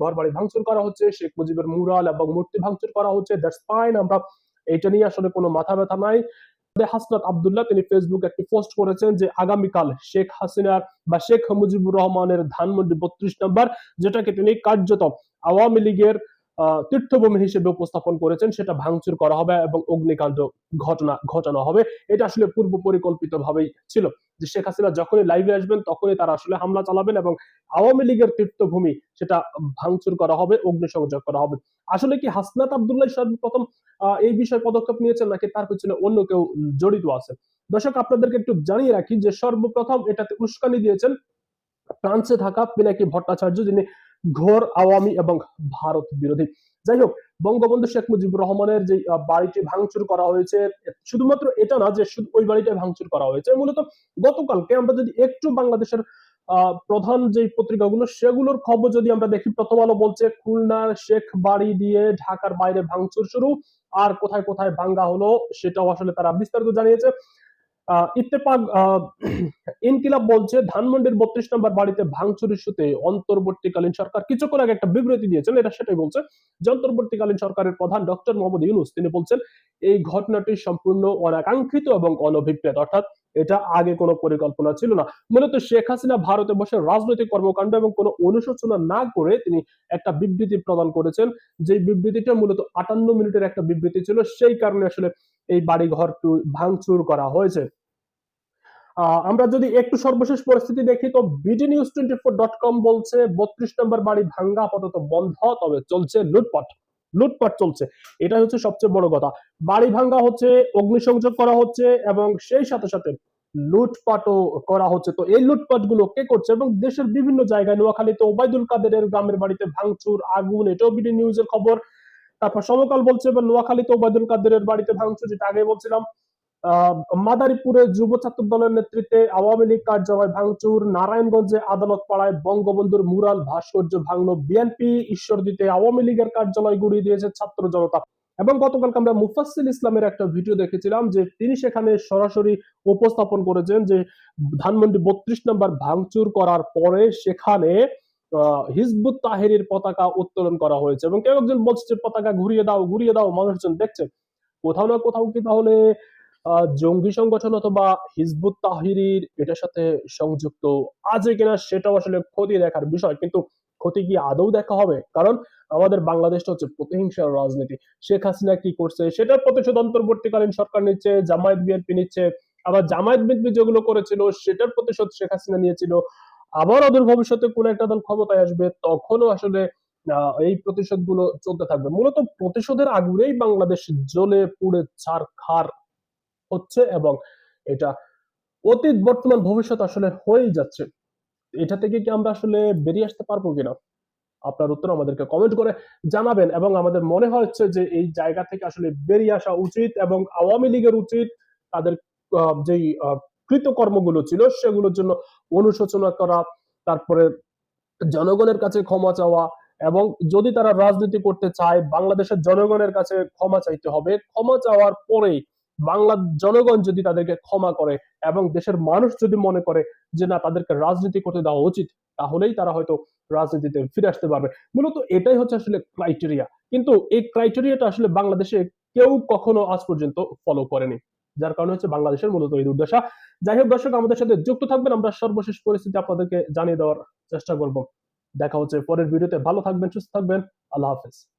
ঘর বাড়ি ভাঙচুর করা হচ্ছে, শেখ মুজিবের মুরাল এবং মূর্তি ভাঙচুর করা হচ্ছে দ্যাটস ফাইন আমরা এটা নিয়ে আসলে কোনো মাথা ব্যথা নাই। হাসনাত আবদুল্লাহ, তিনি ফেসবুকে একটি পোস্ট করেছেন যে আগামীকাল শেখ হাসিনার বা শেখ মুজিবুর রহমানের ধানমন্ডি বত্রিশ নম্বর, যেটাকে তিনি কার্যত আওয়ামী লীগের তীর্থভূমি হিসেবে উপস্থাপন করেছেন, সেটা ভাঙচুর করা হবে এবং অগ্নিকাণ্ড ঘটনা, ঘটানো হবে। এটা আসলে পূর্ব পরিকল্পিত ভাবেই ছিল। যে শেখ হাসিনা যখনই লাইভে আসবেন, তখনই তারা আসলে হামলা চালাবেন এবং আওয়ামী লীগের তীর্থভূমি সেটা ভাঙচুর করা হবে, অগ্নিসংযোগ করা হবে। আসলে কি হাসনাত আবদুল্লাহ সর্বপ্রথম এই বিষয়ে পদক্ষেপ নিয়েছেন নাকি তার পিছনে অন্য কেউ জড়িত আছে? দর্শক, আপনাদেরকে একটু জানিয়ে রাখি যে সর্বপ্রথম এটাতে উস্কানি দিয়েছেন ফ্রান্সে থাকা পিনাকি ভট্টাচার্য, যিনি ঘোর আওয়ামী এবং ভারত বিরোধী। যাই হোক বঙ্গবন্ধু শেখ মুজিবুর রহমানের যে বাড়িটি ভাঙচুর করা হয়েছে, শুধুমাত্র এটা না যে, শুধু ওই বাড়িটা ভাঙচুর করা হয়েছে, মূলত গতকালকে আমরা যদি একটু বাংলাদেশের প্রধান যে পত্রিকাগুলো, সেগুলোর খবর যদি আমরা দেখি, প্রথম আলো বলছে খুলনার শেখ বাড়ি দিয়ে ঢাকার বাইরে ভাঙচুর শুরু, আর কোথায় কোথায় ভাঙ্গা হলো, সেটাও আসলে তারা বিস্তারিত জানিয়েছে। ইত্তেফাক ইনকিলাব বলছে, ধানমন্ডির বত্রিশ নম্বর বাড়িতে ভাঙচুর ইস্যুতে অন্তর্বর্তীকালীন সরকার কিছুক্ষণ আগে একটা বিবৃতি দিয়েছেন, এটা সেটাই বলছে। যে অন্তর্বর্তীকালীন সরকারের প্রধান ডক্টর মোহাম্মদ ইউনুস, তিনি বলছেন, এই ঘটনাটি সম্পূর্ণ অনাকাঙ্ক্ষিত এবং অনভিপ্রেত, অর্থাৎ এটা আগে কোনো পরিকল্পনা ছিল না। মূলত শেখ হাসিনা ভারতে বসে রাজনৈতিক কর্মকাণ্ড এবং কোনো অনুশোচনা না করে তিনি একটা বিবৃতি প্রদান করেছেন যে বিবৃতিটা মূলত আটান্ন মিনিটের একটা বিবৃতি ছিল, সেই কারণে আসলে এই বাড়ি ঘর ভাঙচুর করা হয়েছে। আমরা যদি একটু সর্বশেষ পরিস্থিতি দেখি, তো BD news twenty four dot com বলছে, বত্রিশ নম্বর বাড়ি ভাঙ্গা, আপাতত বন্ধ, তবে চলছে লুটপাট। লুটপাট চলছে। এটা হচ্ছে সবচেয়ে বড় কথা। বাড়ি ভাঙ্গা হচ্ছে, অগ্নিসংযোগ করা হচ্ছে, এবং সেই সাথে সাথে লুটপাটও করা হচ্ছে। তো এই লুটপাটগুলো কে করছে? এবং দেশের বিভিন্ন জায়গায়, নোয়াখালীতে, ওবায়দুল কাদেরের গ্রামের বাড়িতে ভাঙচুর, আগুন, এটাও বিডি নিউজের খবর। তারপর সমকাল বলছে, এবার নোয়াখালীতে ওবায়দুল কাদেরের বাড়িতে ভাঙচুর, যেটা আগে বলছিলাম। মাদারীপুরে যুব ছাত্র দলের নেতৃত্বে আওয়ামী লীগ কার্যালয় ভাঙচুর, নারায়ণগঞ্জে আদালত পাড়ায় বঙ্গবন্ধুর মুরাল ভাস্কর্য ভাঙলো। বিএনপি ঈশ্বরদীতে আওয়ামী লীগের কার্যালয় গুড়িয়ে দিয়েছে ছাত্র জনতা। এবং গতকালকে আমরা মুফাসিল ইসলামের একটা ভিডিও দেখেছিলাম যে তিনি সেখানে সরাসরি উপস্থাপন করেছেন যে ধানমন্ডি বত্রিশ নম্বর ভাঙচুর করার পরে সেখানে হিজবুত তাহেরির পতাকা উত্তোলন করা হয়েছে। এবং কেউ একজন বলছে পতাকা ঘুরিয়ে দাও ঘুরিয়ে দাও, মানুষজন দেখছে। কোথাও না কোথাও কি তাহলে জঙ্গি সংগঠন অথবা হিজবুত তাহিরির এটার সাথে সংযুক্ত আছে কিনা সেটাও আসলে খতিয়ে দেখার বিষয়, কিন্তু ক্ষতি কি আদৌ দেখা হবে? কারণ আমাদের বাংলাদেশটা হচ্ছে প্রতিহিংসার রাজনীতি। শেখ হাসিনা কি করছে সেটার প্রতিশোধ অন্তর্বর্তীকালীন সরকার নিচ্ছে, জামায়াত বিএনপি নিচ্ছে, আবার জামায়াত বিএনপি যেগুলো করেছিল সেটার প্রতিশোধ শেখ হাসিনা নিয়েছিল। আবার অদূর ভবিষ্যতে কোন একটা দল ক্ষমতায় আসবে, তখনও আসলে এই প্রতিশোধগুলো চলতে থাকবে। মূলত প্রতিশোধের আগুনেই বাংলাদেশ জ্বলে পুড়ে ছারখার হচ্ছে এবং এটা অতীত, বর্তমান, ভবিষ্যৎ আসলে হয়েই যাচ্ছে। এটা থেকে কি আমরা আসলে বেরিয়ে আসতে পারব কিনা? আপনার উত্তর আমাদেরকে কমেন্ট করে জানাবেন এবং আমাদের মনে হচ্ছে যে এই জায়গা থেকে আসলে বেরিয়ে আসা উচিত এবং আওয়ামী লীগের উচিত তাদের যেই কৃতকর্মগুলো ছিল সেগুলোর জন্য অনুশোচনা করা, তারপরে জনগণের কাছে ক্ষমা চাওয়া এবং যদি তারা রাজনীতি করতে চায়, বাংলাদেশের জনগণের কাছে ক্ষমা চাইতে হবে। ক্ষমা চাওয়ার পরেই বাংলা জনগণ যদি তাদেরকে ক্ষমা করে এবং দেশের মানুষ যদি মনে করে যে না, তাদেরকে রাজনীতি করতে দেওয়া উচিত, তাহলেই তারা হয়তো রাজনীতিতে ফিরে আসতে পারবে। মূলত এটাই হচ্ছে আসলে ক্রাইটেরিয়া কিন্তু এই ক্রাইটেরিয়াটা আসলে বাংলাদেশে কেউ কখনো আজ পর্যন্ত ফলো করেনি। যার কারণে হচ্ছে বাংলাদেশের মূলত এই দুর্দশা। যাই হোক দর্শক, আমাদের সাথে যুক্ত থাকবেন। আমরা সর্বশেষ পরিস্থিতি আপনাদেরকে জানিয়ে দেওয়ার চেষ্টা করব। দেখা হচ্ছে পরের ভিডিওতে। ভালো থাকবেন, সুস্থ থাকবেন। আল্লাহ হাফেজ।